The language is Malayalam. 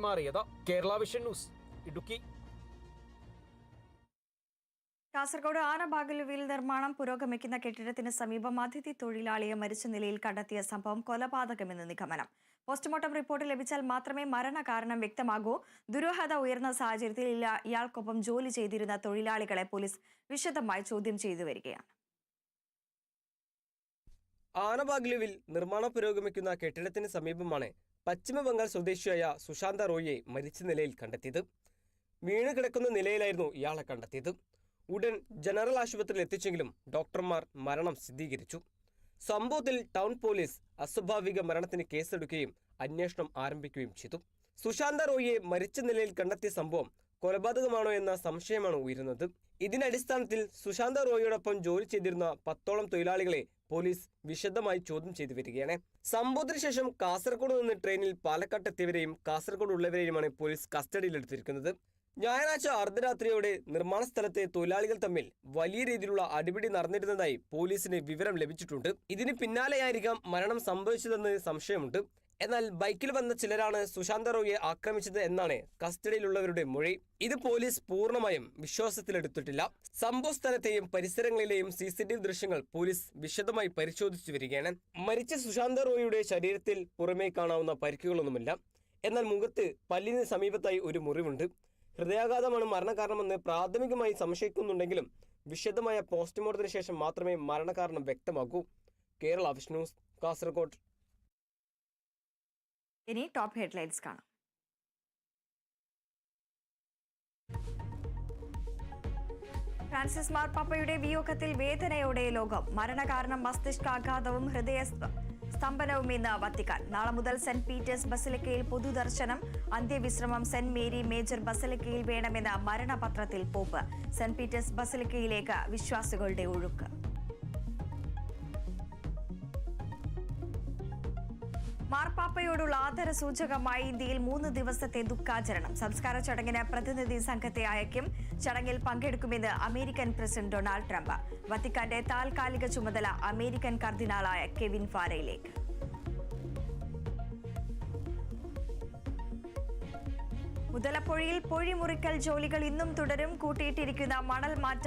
വിഷയമായി മാറിയത് കേരള വിഷൻ ന്യൂസ്. ഇടുക്കി. കാസർഗോഡ് ആനബാഗലുവിൽ നിർമ്മാണം പുരോഗമിക്കുന്ന കെട്ടിടത്തിന് സമീപം അതിഥി തൊഴിലാളിയെ മരിച്ച നിലയിൽ കണ്ടെത്തിയ സംഭവം കൊലപാതകമെന്ന് നിഗമനം. പോസ്റ്റ്മോർട്ടം റിപ്പോർട്ട് ലഭിച്ചാൽ മാത്രമേ മരണകാരണം വ്യക്തമാകൂ. ദുരൂഹത ഉയർന്ന സാഹചര്യത്തിൽ ഇയാൾക്കൊപ്പം ജോലി ചെയ്തിരുന്ന തൊഴിലാളികളെ പോലീസ് വിശദമായി ചോദ്യം ചെയ്തു വരികയാണ്. ആനബാഗ്ലുവിൽ നിർമ്മാണം പുരോഗമിക്കുന്ന കെട്ടിടത്തിന് സമീപമാണ് പശ്ചിമബംഗാൾ സ്വദേശിയായ സുശാന്ത റോയിയെ മരിച്ച നിലയിൽ കണ്ടെത്തിയത്. വീണ് കിടക്കുന്ന നിലയിലായിരുന്നു ഇയാളെ കണ്ടെത്തിയത്. ഉടൻ ജനറൽ ആശുപത്രിയിൽ എത്തിച്ചെങ്കിലും ഡോക്ടർമാർ മരണം സ്ഥിരീകരിച്ചു. സംഭവത്തിൽ ടൗൺ പോലീസ് അസ്വാഭാവിക മരണത്തിന് കേസെടുക്കുകയും അന്വേഷണം ആരംഭിക്കുകയും ചെയ്തു. സുശാന്ത റോയിയെ മരിച്ച നിലയിൽ കണ്ടെത്തിയ സംഭവം കൊലപാതകമാണോ എന്ന സംശയമാണ് ഉയരുന്നത്. ഇതിനടിസ്ഥാനത്തിൽ സുശാന്ത റോയിയോടൊപ്പം ജോലി ചെയ്തിരുന്ന പത്തോളം തൊഴിലാളികളെ പോലീസ് വിശദമായി ചോദ്യം ചെയ്തു വരികയാണ്. സംഭവത്തിന് ശേഷം കാസർഗോഡ് നിന്ന് ട്രെയിനിൽ പാലക്കാട്ട് എത്തിയവരെയും കാസർഗോഡ് ഉള്ളവരെയുമാണ് പോലീസ് കസ്റ്റഡിയിലെടുത്തിരിക്കുന്നത്. ഞായറാഴ്ച അർദ്ധരാത്രിയോടെ നിർമ്മാണ സ്ഥലത്തെ തൊഴിലാളികൾ തമ്മിൽ വലിയ രീതിയിലുള്ള അടിപിടി നടന്നിരുന്നതായി പോലീസിന് വിവരം ലഭിച്ചിട്ടുണ്ട്. ഇതിന് പിന്നാലെയായിരിക്കാം മരണം സംഭവിച്ചതെന്ന് സംശയമുണ്ട്. എന്നാൽ ബൈക്കിൽ വന്ന ചിലരാണ് സുശാന്ത റോയിയെ ആക്രമിച്ചത് എന്നാണ് കസ്റ്റഡിയിലുള്ളവരുടെ മൊഴി. ഇത് പോലീസ് പൂർണമായും വിശ്വാസത്തിലെടുത്തിട്ടില്ല. സംഭവ സ്ഥലത്തെയും പരിസരങ്ങളിലെയും സി സി ടി വി ദൃശ്യങ്ങൾ പോലീസ് വിശദമായി പരിശോധിച്ചു വരികയാണ്. മരിച്ച സുശാന്ത റോയിയുടെ ശരീരത്തിൽ പുറമേ കാണാവുന്ന പരിക്കുകളൊന്നുമില്ല. എന്നാൽ മുഖത്ത് പല്ലിന് സമീപത്തായി ഒരു മുറിവുണ്ട്. ഹൃദയാഘാതമാണ് മരണകാരണമെന്ന് പ്രാഥമികമായി സംശയിക്കുന്നുണ്ടെങ്കിലും വിശദമായ പോസ്റ്റ്മോർട്ടത്തിന് ശേഷം മാത്രമേ മരണകാരണം വ്യക്തമാകൂ. കേരള വിഷ്ണു കാസർഗോഡ്. ഇനി ടോപ്പ് ഹെഡ്ലൈൻസ് കാണാം. ഫ്രാൻസിസ് മാർപ്പാപ്പയുടെ വിയോഗത്തിൽ വേദനയോടെ ലോകം. മരണകാരണം മസ്തിഷ്കാഘാതവും ഹൃദയ സ്ത- സ്തംഭനവും ഇന്ന് വത്തിക്കാൻ. നാളെ മുതൽ സെന്റ് പീറ്റേഴ്സ് ബസിലിക്കയിൽ പൊതുദർശനം. അന്ത്യവിശ്രമം സെന്റ് മേരി മേജർ ബസിലിക്കയിൽ വേണമെന്ന മരണപത്രത്തിൽ പോപ്പ്. സെന്റ് പീറ്റേഴ്സ് ബസിലിക്കയിലേക്ക് വിശ്വാസികളുടെ ഒഴുക്ക്. മാർപ്പാപ്പയോടുള്ള ആദര സൂചകമായി ഇന്ത്യയിൽ മൂന്ന് ദിവസത്തെ ദുഃഖാചരണം. സംസ്കാര ചടങ്ങിന് പ്രതിനിധി സംഘത്തെ അയക്കും. ചടങ്ങിൽ പങ്കെടുക്കുമെന്ന് അമേരിക്കൻ പ്രസിഡന്റ് ഡൊണാൾഡ് ട്രംപ്. വത്തിക്കാന്റെ താൽക്കാലിക ചുമതല അമേരിക്കൻ കർദിനാളായ കെവിൻ ഫാരയിലേക്ക്. മുതലപ്പൊഴിയിൽ പൊഴിമുറിക്കൽ ജോലികൾ ഇന്നും തുടരും. കൂട്ടിയിട്ടിരിക്കുന്ന മണൽ മാറ്റ